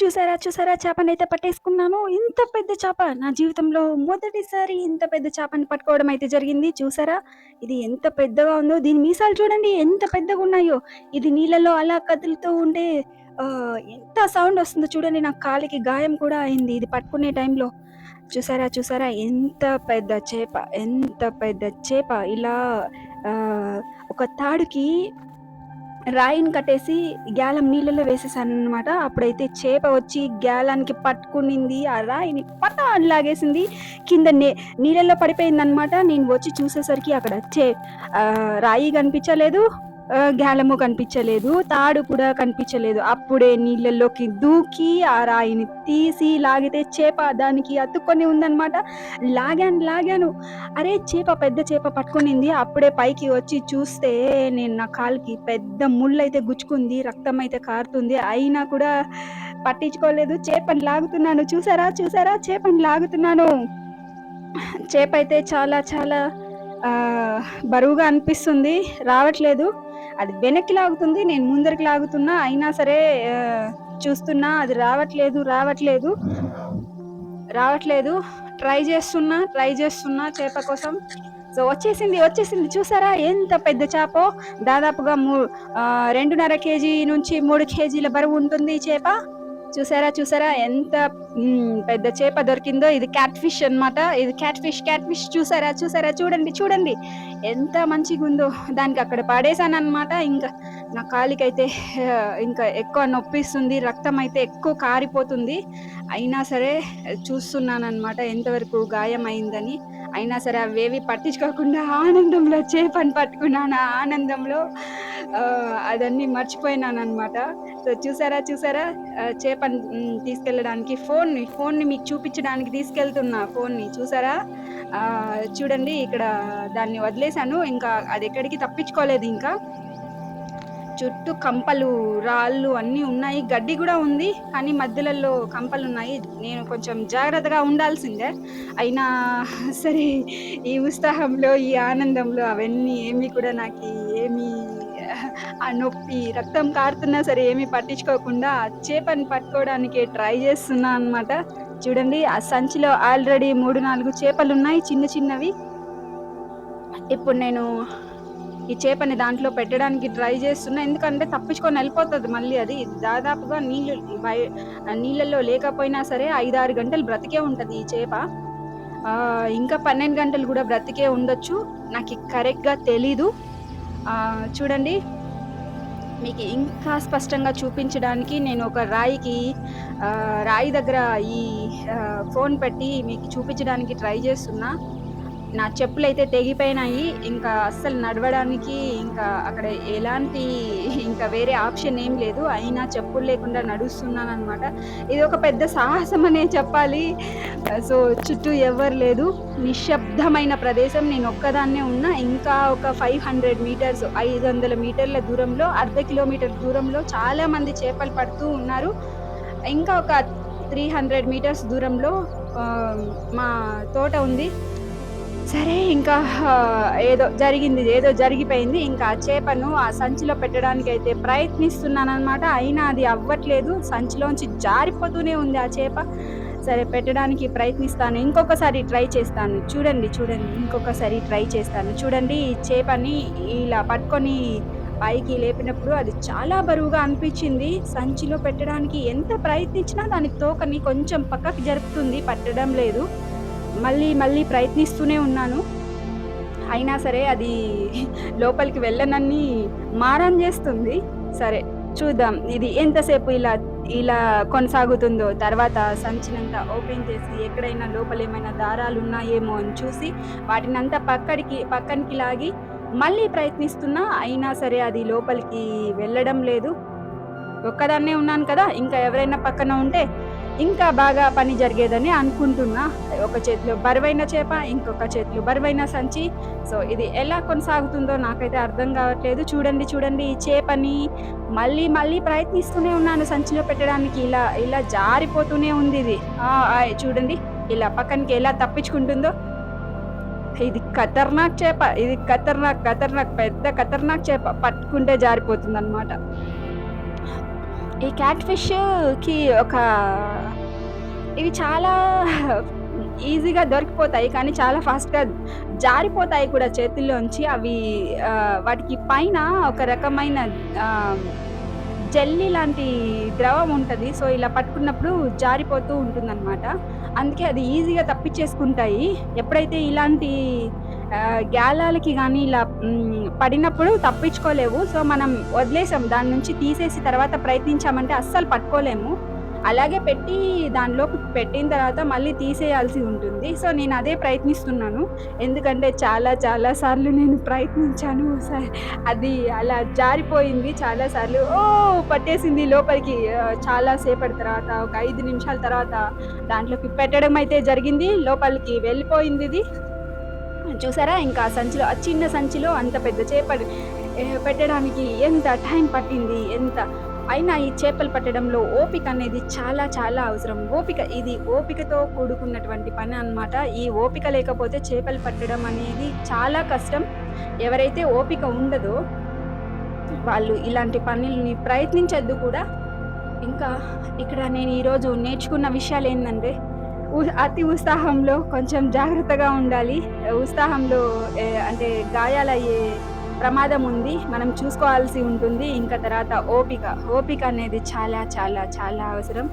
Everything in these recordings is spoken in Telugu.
చూసారా? చూసారా? చేపనైతే పట్టేసుకున్నాను. ఇంత పెద్ద చేప నా జీవితంలో మొదటిసారి ఇంత పెద్ద చేపని పట్టుకోవడం అయితే జరిగింది. చూసారా? ఇది ఎంత పెద్దగా ఉందో దీని మీసాలు చూడండి ఎంత పెద్దగా ఉన్నాయో ఇది నీళ్ళలో అలా కదులుతూ ఉండే ఎంత సౌండ్ వస్తుందో చూడండి. నా కాలికి గాయం కూడా అయింది ఇది పట్టుకునే టైంలో. చూసారా? చూసారా? ఎంత పెద్ద చేప, ఎంత పెద్ద చేప ఇలా ఒక తాడుకి రాయిని కట్టేసి గ్యాలం నీళ్ళలో వేసేసాననమాట. అప్పుడైతే చేప వచ్చి గ్యాలానికి పట్టుకునింది. ఆ రాయిని పట అని లాగేసింది. కింద నే నీళ్ళలో పడిపోయిందనమాట. నేను వచ్చి చూసేసరికి అక్కడ చే రాయి కనిపించలేదు. గాలము గ్యాలము కనిపించలేదు. తాడు కూడా కనిపించలేదు. అప్పుడే నీళ్ళలోకి దూకి ఆ రాయిని తీసి లాగితే చేప దానికి అతుక్కొని ఉందనమాట. లాగాను, లాగాను. అరే! చేప పెద్ద చేప పట్టుకునింది. అప్పుడే పైకి వచ్చి చూస్తే నేను నా కాలుకి పెద్ద ముళ్ళైతే గుచ్చుకుంది. రక్తం అయితే కారుతుంది. అయినా కూడా పట్టించుకోలేదు. చేపని లాగుతున్నాను. చూసారా? చూసారా? చేపని లాగుతున్నాను. చేప అయితే చాలా చాలా బరువుగా అనిపిస్తుంది. రావట్లేదు. అది వెనక్కి లాగుతుంది. నేను ముందరికి లాగుతున్నా. అయినా సరే చూస్తున్నా అది రావట్లేదు, రావట్లేదు. రావట్లేదు. ట్రై చేస్తున్నా, ట్రై చేస్తున్నా చేప కోసం. సో, వచ్చేసింది, వచ్చేసింది. చూసారా? ఎంత పెద్ద చేపో. దాదాపుగా మూ రెండున్నర కేజీ నుంచి మూడు కేజీల బరువు ఉంటుంది ఈ చేప. చూసారా? చూసారా? ఎంత పెద్ద చేప దొరికిందో. ఇది క్యాట్ ఫిష్ అన్నమాట. ఇది క్యాట్ ఫిష్, క్యాట్ ఫిష్ చూసారా? చూసారా? చూడండి, చూడండి. ఎంత మంచిగా ఉందో దానికి అక్కడ పడేసానన్నమాట. ఇంకా నా కాలికైతే ఇంకా ఎక్కువ నొప్పిస్తుంది. రక్తం అయితే ఎక్కువ కారిపోతుంది. అయినా సరే చూస్తున్నాను అనమాట ఎంతవరకు గాయమైందని. అయినా సరే అవేవి పట్టించుకోకుండా ఆనందంలో చేపని పట్టుకున్నాను. ఆ ఆనందంలో అదన్నీ అదన్నీ మర్చిపోయినానన్నమాట. సో, చూసారా? చూసారా? చేపని తీసుకెళ్ళడానికి ఫోన్‌ని, ఫోన్‌ని మీకు చూపించడానికి తీసుకెళ్తున్నా ఫోన్‌ని చూసారా? చూడండి ఇక్కడ దాన్ని వదిలేసాను. ఇంకా అది ఎక్కడికి తప్పించుకోలేదు ఇంకా. చుట్టూ కంపలు, రాళ్ళు అన్నీ ఉన్నాయి. గడ్డి కూడా ఉంది. కానీ మధ్యలలో కంపలు ఉన్నాయి నేను కొంచెం జాగ్రత్తగా ఉండాల్సిందే. అయినా సరే ఈ ఉత్సాహంలో, ఈ ఆనందంలో అవన్నీ ఏమి కూడా నాకు ఏమీ ఆ నొప్పి, రక్తం కారుతున్నా సరే ఏమి పట్టించుకోకుండా ఆ చేపని పట్టుకోవడానికి ట్రై చేస్తున్నా అన్నమాట. చూడండి ఆ సంచిలో ఆల్రెడీ మూడు నాలుగు చేపలు ఉన్నాయి చిన్న చిన్నవి. ఇప్పుడు నేను ఈ చేపని దాంట్లో పెట్టడానికి ట్రై చేస్తున్నా. ఎందుకంటే తప్పించుకొని వెళ్ళిపోతుంది మళ్ళీ అది. దాదాపుగా నీళ్ళు నీళ్ళల్లో లేకపోయినా సరే 5, 6 గంటలు బ్రతికే ఉంటుంది ఈ చేప. ఇంకా 12 గంటలు కూడా బ్రతికే ఉండొచ్చు. నాకు కరెక్ట్‌గా తెలీదు. చూడండి. మీకు ఇంకా స్పష్టంగా చూపించడానికి నేను ఒక రాయికి రాయి దగ్గర ఈ ఫోన్ పెట్టి మీకు చూపించడానికి ట్రై చేస్తున్నా. నా చెప్పులైతే తెగిపోయినాయి. ఇంకా అస్సలు నడవడానికి ఇంకా అక్కడ ఎలాంటి ఇంకా వేరే ఆప్షన్ ఏం లేదు. అయినా చెప్పులు లేకుండా నడుస్తున్నాను అనమాట ఇది ఒక పెద్ద సాహసం అనే చెప్పాలి. సో, చుట్టూ ఎవ్వరు లేదు. నిశ్శబ్దమైన ప్రదేశం. నేను ఒక్కదాన్నే ఉన్నా. ఇంకా ఒక 500 మీటర్స్ 500 మీటర్ల దూరంలో, అర్ధ కిలోమీటర్ దూరంలో చాలా మంది చేపలు పడుతూ ఉన్నారు. ఇంకా ఒక 300 మీటర్స్ దూరంలో మా తోట ఉంది. సరే ఇంకా ఏదో జరిగింది. ఏదో జరిగిపోయింది. ఇంకా ఆ చేపను ఆ సంచిలో పెట్టడానికి అయితే ప్రయత్నిస్తున్నానమాట అయినా అది అవ్వట్లేదు. సంచిలోంచి జారిపోతూనే ఉంది ఆ చేప. సరే పెట్టడానికి ప్రయత్నిస్తాను. ఇంకొకసారి ట్రై చేస్తాను. చూడండి, చూడండి. ఇంకొకసారి ట్రై చేస్తాను. చూడండి ఈ చేపని ఇలా పట్టుకొని పైకి లేపినప్పుడు అది చాలా బరువుగా అనిపించింది. సంచిలో పెట్టడానికి ఎంత ప్రయత్నించినా దాని తోకని కొంచెం పక్కకి జరుపుతుంది. పట్టడం లేదు. మళ్ళీ మళ్ళీ ప్రయత్నిస్తూనే ఉన్నాను. అయినా సరే అది లోపలికి వెళ్ళనని మారం చేస్తుంది. సరే చూద్దాం. ఇది ఎంతసేపు ఇలా ఇలా కొనసాగుతుందో. తర్వాత సంచినంతా ఓపెన్ చేసి ఎక్కడైనా లోపల ఏమైనా దారాలున్నాయేమో అని చూసి వాటినంతా పక్కడికి పక్కనికి లాగి మళ్ళీ ప్రయత్నిస్తున్నా. అయినా సరే అది లోపలికి వెళ్ళడం లేదు. ఒక్కదాన్నే ఉన్నాను కదా! ఇంకా ఎవరైనా పక్కన ఉంటే ఇంకా బాగా పని జరిగేదని అనుకుంటున్నా. ఒక చేతిలో బరువైన చేప, ఇంకొక చేతిలో బరువైన సంచి. సో, ఇది ఎలా కొనసాగుతుందో నాకైతే అర్థం కావట్లేదు. చూడండి, చూడండి ఈ చేపని మళ్ళీ మళ్ళీ ప్రయత్నిస్తూనే ఉన్నాను సంచిలో పెట్టడానికి. ఇలా ఇలా జారిపోతూనే ఉంది ఇది. ఆయ్ చూడండి ఇలా పక్కనికి ఎలా తప్పించుకుంటుందో. ఇది ఖతర్నాక్ చేప. ఇది ఖతర్నాక్, ఖతర్నాక్ పెద్ద ఖతర్నాక్ చేప. పట్టుకుంటే జారిపోతుందన్నమాట. ఈ క్యాట్ ఫిష్‌కి ఒక ఇవి చాలా ఈజీగా దొరికిపోతాయి. కానీ చాలా ఫాస్ట్‌గా జారిపోతాయి కూడా చేతుల్లోంచి. అవి వాటికి పైన ఒక రకమైన జెల్లీ లాంటి ద్రవం ఉంటుంది సో, ఇలా పట్టుకున్నప్పుడు జారిపోతూ ఉంటుందన్నమాట అందుకే అది ఈజీగా తప్పించేసుకుంటాయి. ఎప్పుడైతే ఇలాంటి గ్యాలాలకి గాలాలకి ఇలా పడినప్పుడు తప్పించుకోలేవు. సో, మనం వదిలేసాం. దాని నుంచి తీసేసి తర్వాత ప్రయత్నించామంటే అస్సలు పట్టుకోలేము. అలాగే పెట్టి దానిలోకి పెట్టిన తర్వాత మళ్ళీ తీసేయాల్సి ఉంటుంది. సో, నేను అదే ప్రయత్నిస్తున్నాను. ఎందుకంటే చాలా చాలా సార్లు నేను ప్రయత్నించాను. అది అలా జారిపోయింది చాలా సార్లు. పట్టేసింది లోపలికి. చాలాసేపటి చాలా సేపటి తర్వాత ఒక ఐదు నిమిషాల తర్వాత దాంట్లోకి పెట్టడం అయితే జరిగింది. లోపలికి వెళ్ళిపోయిందిది. చూసారా? ఇంకా సంచిలో ఆ చిన్న సంచిలో అంత పెద్ద చేప పెట్టడానికి ఎంత టైం పట్టింది. ఎంత అయినా ఈ చేపలు పట్టడంలో ఓపిక అనేది చాలా చాలా అవసరం. ఓపిక ఇది ఓపికతో కూడుకున్నటువంటి పని అన్నమాట. ఈ ఓపిక లేకపోతే చేపలు పట్టడం అనేది చాలా కష్టం. ఎవరైతే ఓపిక ఉండదో వాళ్ళు ఇలాంటి పనుల్ని ప్రయత్నించద్దు కూడా. ఇంకా ఇక్కడ నేను ఈరోజు నేర్చుకున్న విషయాలు ఏంటంటే అతి ఉత్సాహంలో కొంచెం జాగ్రత్తగా ఉండాలి. ఉత్సాహంలో అంటే గాయాలయ్యే ప్రమాదం ఉంది. మనం చూసుకోవాల్సి ఉంటుంది. ఇంకా తర్వాత ఓపిక. ఓపిక అనేది చాలా చాలా చాలా అవసరం.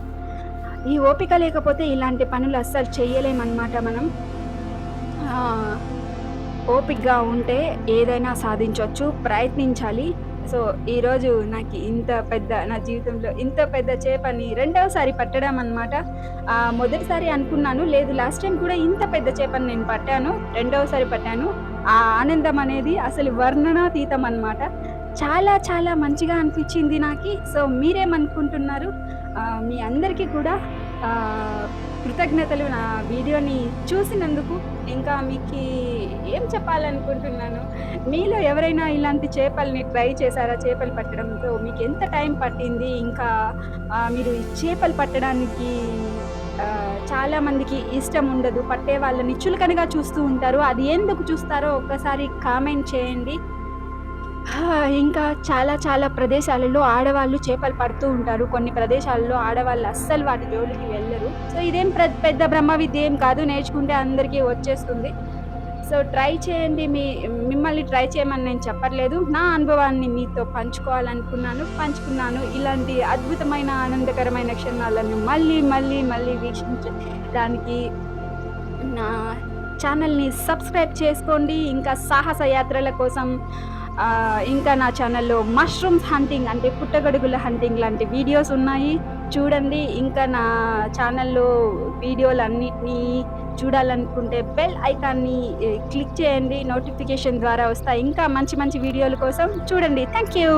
ఈ ఓపిక లేకపోతే ఇలాంటి పనులు అస్సలు చేయలేమన్నమాట మనం. ఓపికగా ఉంటే ఏదైనా సాధించవచ్చు ప్రయత్నించాలి. సో, ఈరోజు నాకు ఇంత పెద్ద నా జీవితంలో ఇంత పెద్ద చేపని రెండవసారి పట్టడం అనమాట. మొదటిసారి అనుకున్నాను లేదు లాస్ట్ టైం కూడా ఇంత పెద్ద చేపని నేను పట్టాను. రెండవసారి పట్టాను. ఆ ఆనందం అనేది అసలు వర్ణనాతీతం అనమాట. చాలా చాలా మంచిగా అనిపించింది నాకు సో, మీరేమనుకుంటున్నారు? మీ అందరికీ కూడా కృతజ్ఞతలు నా వీడియోని చూసినందుకు. ఇంకా మీకు ఏం చెప్పాలనుకుంటున్నాను. మీలో ఎవరైనా ఇలాంటి చేపల్ని ట్రై చేశారా? చేపలు పట్టడంతో మీకు ఎంత టైం పట్టింది? ఇంకా మీరు చేపలు పట్టడానికి చాలామందికి చాలా మందికి ఇష్టం ఉండదు. పట్టే వాళ్ళని చులకనగా చూస్తూ ఉంటారు. అది ఎందుకు చూస్తారో ఒక్కసారి కామెంట్ చేయండి. ఇంకా చాలా చాలా ప్రదేశాలలో ఆడవాళ్ళు చేపలు పడుతూ ఉంటారు. కొన్ని ప్రదేశాల్లో ఆడవాళ్ళు అస్సలు వాటి జోలికి వెళ్ళరు. సో, ఇదేం ప్ర పెద్ద బ్రహ్మ విద్య ఏం కాదు. నేర్చుకుంటే అందరికీ వచ్చేస్తుంది. సో, ట్రై చేయండి. మీ మిమ్మల్ని ట్రై చేయమని నేను చెప్పట్లేదు. నా అనుభవాన్ని మీతో పంచుకోవాలనుకున్నాను. పంచుకున్నాను. ఇలాంటి అద్భుతమైన ఆనందకరమైన క్షణాలను మళ్ళీ మళ్ళీ మళ్ళీ వీక్షించడానికి నా ఛానల్‌ని సబ్స్క్రైబ్ చేసుకోండి. ఇంకా సాహస యాత్రల కోసం ఇంకా నా ఛానల్‌లో మష్రూమ్స్ హంటింగ్ అంటే పుట్టగొడుగుల హంటింగ్ లాంటి వీడియోస్ ఉన్నాయి. చూడండి. ఇంకా నా ఛానల్‌లో వీడియోలు అన్నిటినీ చూడాలనుకుంటే బెల్ ఐకాన్‌ని క్లిక్ చేయండి. నోటిఫికేషన్ ద్వారా వస్తాయి. ఇంకా మంచి మంచి వీడియోల కోసం చూడండి. Thank you.